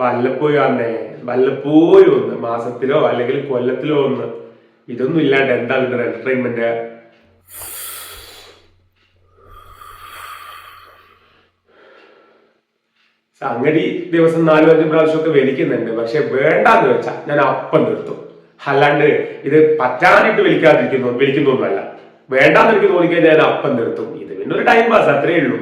വല്ലപ്പോഴും അന്നേ വല്ലപ്പോഴും ഒന്ന് മാസത്തിലോ അല്ലെങ്കിൽ കൊല്ലത്തിലോ ഒന്ന്. ഇതൊന്നും ഇല്ലാണ്ട് എന്താ നിങ്ങളുടെ എന്റർടൈൻമെന്റ് സംഗതി ദിവസം നാലും അഞ്ചും പ്രാവശ്യമൊക്കെ വലിക്കുന്നുണ്ട് പക്ഷെ വേണ്ടാന്ന് വെച്ചാൽ ഞാൻ അപ്പം നിർത്തും. അല്ലാണ്ട് ഇത് പറ്റാനായിട്ട് വലിക്കാതിരിക്കുന്നു വലിക്കുന്നൊന്നുമല്ല വേണ്ടാന്ന് എനിക്ക് തോന്നിക്കഴിഞ്ഞാൽ ഞാൻ അപ്പം നിർത്തും. ഇത് പിന്നെ ഒരു ടൈം പാസ് അത്രേ ഉള്ളൂ.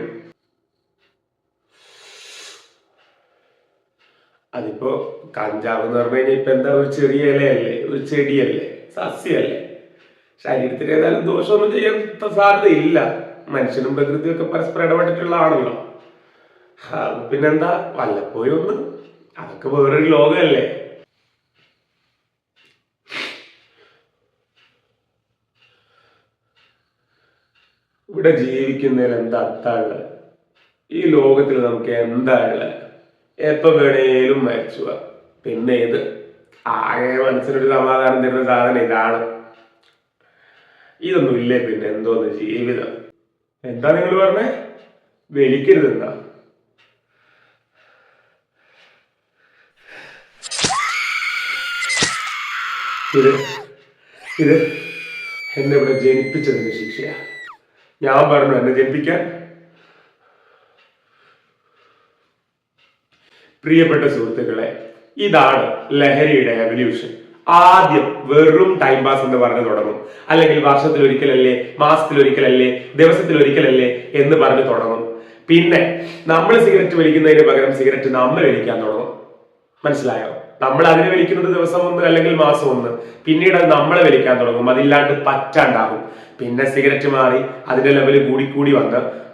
അതിപ്പോ കഞ്ചാവ് എന്ന് പറഞ്ഞു കഴിഞ്ഞാൽ ഇപ്പൊ എന്താ ഒരു ചെറിയ ഇലയല്ലേ? ഒരു ചെടിയല്ലേ? സസ്യല്ലേ? ശരീരത്തിന് ഏതായാലും ദോഷമൊന്നും ചെയ്യാൻ സാധ്യതയില്ല മനുഷ്യനും പ്രകൃതിയും ഒക്കെ പരസ്പരം ഇടപെട്ടിട്ടുള്ളതാണല്ലോ. പിന്നെന്താ? വല്ലപ്പോഴും ഒന്ന് അതൊക്കെ വേറൊരു ലോകമല്ലേ? ഇവിടെ ജീവിക്കുന്നതിൽ എന്താ അർത്ഥാൾ ഈ ലോകത്തിൽ നമുക്ക് എന്താ ഉള്ളത്? എപ്പോ വേണേലും മരിച്ചു പിന്നെ ഇത് ആകെ മനസ്സിനൊരു സമാധാനം തരുന്ന സാധനം ഇതാണ്. ഇതൊന്നും ഇല്ലേ പിന്നെ എന്തോന്ന് ജീവിതം. എന്താ നിങ്ങൾ പറഞ്ഞേ? വലിക്കരുതെന്നാ ഇത് ഇത് എന്നെ ഇവിടെ ജനിപ്പിച്ചതിന്റെ ശിക്ഷയാ. ഞാൻ പറഞ്ഞു എന്നെ ജനിപ്പിക്കാൻ പ്രിയപ്പെട്ട സുഹൃത്തുക്കളെ ഇതാണ് ലഹരിയുടെ എവല്യൂഷൻ ആദ്യം വെറും ടൈം പാസ് എന്ന് പറഞ്ഞു തുടങ്ങും. അല്ലെങ്കിൽ വർഷത്തിൽ ഒരിക്കലല്ലേ മാസത്തിൽ ഒരിക്കലല്ലേ ദിവസത്തിൽ ഒരിക്കലല്ലേ എന്ന് പറഞ്ഞു തുടങ്ങും. പിന്നെ നമ്മൾ സിഗരറ്റ് വലിക്കുന്നതിന് പകരം സിഗരറ്റ് നമ്മൾ വലിക്കാൻ തുടങ്ങും. മനസ്സിലായോ? നമ്മൾ അതിനെ വലിക്കുന്നത് ദിവസം ഒന്ന് അല്ലെങ്കിൽ മാസം ഒന്ന്. പിന്നീട് അത് നമ്മളെ വലിക്കാൻ തുടങ്ങും. അതില്ലാണ്ട് പറ്റാണ്ടാകും. പിന്നെ സിഗരറ്റ് മാറി അതിന്റെ ലെവൽ കൂടിക്കൂടി വന്ന്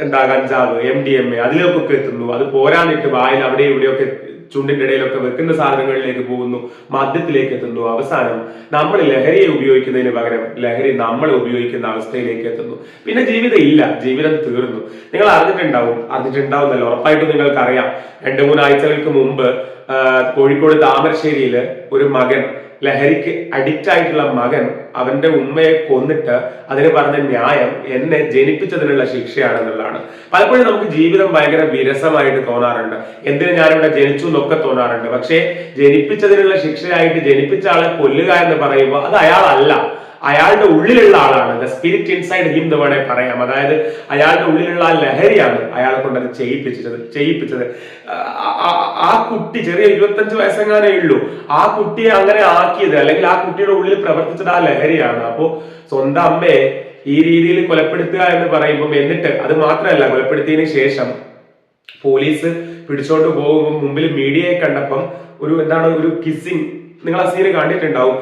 എന്താ കഞ്ചാവ് എം ഡി എം എ അതിലേക്കൊക്കെ എത്തുന്നു. അത് പോരാന്നിട്ട് വായിൽ അവിടെ ഇവിടെയൊക്കെ ചുണ്ടിന്റെ ഇടയിലൊക്കെ വെക്കുന്ന സാധനങ്ങളിലേക്ക് പോകുന്നു. മദ്യത്തിലേക്ക് എത്തുന്നു. അവസാനം നമ്മൾ ലഹരിയെ ഉപയോഗിക്കുന്നതിന് പകരം ലഹരി നമ്മൾ ഉപയോഗിക്കുന്ന അവസ്ഥയിലേക്ക് എത്തുന്നു. പിന്നെ ജീവിതം ഇല്ല. ജീവിതം തീർന്നു. നിങ്ങൾ അറിഞ്ഞിട്ടുണ്ടാവും. അറിഞ്ഞിട്ടുണ്ടാവുന്നല്ലോ ഉറപ്പായിട്ടും നിങ്ങൾക്കറിയാം. രണ്ട് മൂന്നാഴ്ചകൾക്ക് മുമ്പ് കോഴിക്കോട് താമരശ്ശേരിയിൽ ഒരു മകൻ ലഹരിക്ക് അഡിക്റ്റ് ആയിട്ടുള്ള മകൻ അവന്റെ ഉമ്മയെ കൊന്നിട്ട് അതിന് പറഞ്ഞ ന്യായം എന്നെ ജനിപ്പിച്ചതിനുള്ള ശിക്ഷയാണെന്നുള്ളതാണ്. പലപ്പോഴും നമുക്ക് ജീവിതം ഭയങ്കര വിരസമായിട്ട് തോന്നാറുണ്ട്. എന്തിനു ഞാനിവിടെ ജനിച്ചു എന്നൊക്കെ തോന്നാറുണ്ട്. പക്ഷേ ജനിപ്പിച്ചതിനുള്ള ശിക്ഷയായിട്ട് ജനിപ്പിച്ച ആളെ കൊല്ലുക എന്ന് പറയുമ്പോൾ അത് അയാളല്ല. അയാളുടെ ഉള്ളിലുള്ള ആളാണ്. ദ സ്പിരിറ്റ് ഇൻസൈഡ് ഹിം എന്ന് വേണേ പറയാം. അതായത് അയാളുടെ ഉള്ളിലുള്ള ആ ലഹരിയാണ് അയാളെ കൊണ്ടത് ചെയ്യിപ്പിച്ചത് ചെയ്യിപ്പിച്ചത്. ആ- കുട്ടി ചെറിയ ഇരുപത്തഞ്ച് വയസ്സെങ്ങാനേ ഉള്ളൂ. ആ കുട്ടിയെ അങ്ങനെ ആക്കിയത് അല്ലെങ്കിൽ ആ കുട്ടിയുടെ ഉള്ളിൽ പ്രവർത്തിച്ചത് ആ ലഹരിയാണ്. അപ്പോ സ്വന്തം അമ്മയെ ഈ രീതിയിൽ കൊലപ്പെടുത്തുക എന്ന് പറയുമ്പോൾ എന്നിട്ട് അത് മാത്രമല്ല കൊലപ്പെടുത്തിയതിന് ശേഷം പോലീസ് പിടിച്ചോണ്ട് പോകുമ്പോൾ മുമ്പിൽ മീഡിയയെ കണ്ടപ്പം ഒരു എന്താണ് ഒരു കിസ്സിങ് നിങ്ങൾ ആ സീന് കണ്ടിട്ടുണ്ടാവും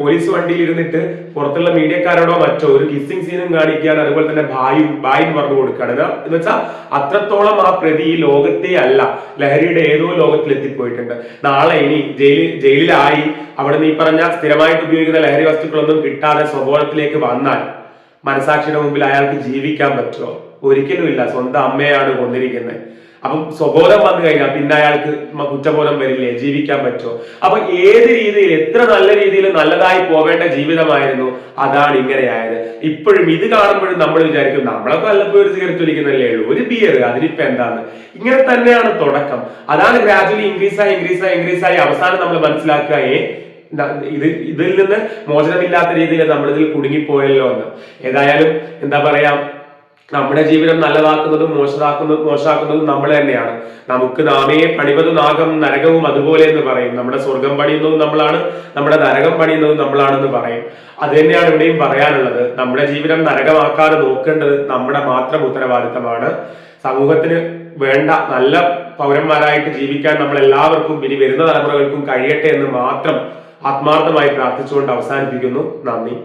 പോലീസ് വണ്ടിയിൽ ഇരുന്നിട്ട് പുറത്തുള്ള മീഡിയക്കാരോടോ മറ്റോ ഒരു കിസ്സിങ് സീനും കാണിക്കുകയാണ് അതുപോലെ തന്നെ ഭായും ഭായും പറഞ്ഞു കൊടുക്കുകയാണ്. എന്ന് വെച്ചാൽ അത്രത്തോളം ആ പ്രതി ഈ ലോകത്തെ അല്ല. ലഹരിയുടെ ഏതോ ലോകത്തിൽ എത്തിപ്പോയിട്ടുണ്ട് നാളെ ഇനി ജയിലിൽ ജയിലിലായി. അവിടെ നീ പറഞ്ഞ സ്ഥിരമായിട്ട് ഉപയോഗിക്കുന്ന ലഹരി വസ്തുക്കളൊന്നും കിട്ടാതെ സ്വബോധത്തിലേക്ക് വന്നാൽ മനസാക്ഷിയുടെ മുമ്പിൽ അയാൾക്ക് ജീവിക്കാൻ പറ്റുമോ? ഒരിക്കലും ഇല്ല. സ്വന്തം അമ്മയാണ് കൊന്നിരിക്കുന്നത്. അപ്പം സ്വബോധം വന്നു കഴിഞ്ഞാൽ പിന്നെ അയാൾക്ക് കുറ്റബോധം വരില്ലേ? ജീവിക്കാൻ പറ്റുമോ? അപ്പൊ ഏത് രീതിയിൽ എത്ര നല്ല രീതിയിൽ നല്ലതായി പോവേണ്ട ജീവിതമായിരുന്നു അതാണ് ഇങ്ങനെയായത്. ഇപ്പോഴും ഇത് കാണുമ്പോഴും നമ്മൾ വിചാരിക്കും നമ്മളൊക്കെ വല്ലപ്പോഴും ഒരു സിഗരറ്റ് വലിക്കുന്നല്ലേ ഒരു ബിയർ അതിനിപ്പോ എന്താണ്? ഇങ്ങനെ തന്നെയാണ് തുടക്കം. അതാണ് ഗ്രാജുവലി ഇൻക്രീസ് ആയി ഇൻക്രീസ് ആയി ഇൻക്രീസ് ആയി അവസാനം നമ്മൾ മനസ്സിലാക്കുക ഏ ഇത് ഇതിൽ നിന്ന് മോചനമില്ലാത്ത രീതിയിൽ നമ്മളിതിൽ കുടുങ്ങിപ്പോയല്ലോ എന്ന് ഏതായാലും എന്താ പറയാ നമ്മുടെ ജീവിതം നല്ലതാക്കുന്നതും മോശമാക്കുന്നതും മോശമാക്കുന്നതും നമ്മൾ തന്നെയാണ്. നമുക്ക് നാമേ പണിവത് നാഗം നരകവും അതുപോലെ എന്ന് പറയും. നമ്മുടെ സ്വർഗം പണിയുന്നതും നമ്മളാണ് നമ്മുടെ നരകം പണിയുന്നതും നമ്മളാണെന്ന് പറയും. അത് തന്നെയാണ് ഇവിടെയും പറയാനുള്ളത്. നമ്മുടെ ജീവിതം നരകമാക്കാതെ നോക്കേണ്ടത് നമ്മുടെ മാത്രം ഉത്തരവാദിത്തമാണ്. സമൂഹത്തിന് വേണ്ട നല്ല പൗരന്മാരായിട്ട് ജീവിക്കാൻ നമ്മൾ എല്ലാവർക്കും ഇനി വരുന്ന തലമുറകൾക്കും കഴിയട്ടെ എന്ന് മാത്രം ആത്മാർത്ഥമായി പ്രാർത്ഥിച്ചുകൊണ്ട് അവസാനിപ്പിക്കുന്നു. നന്ദി.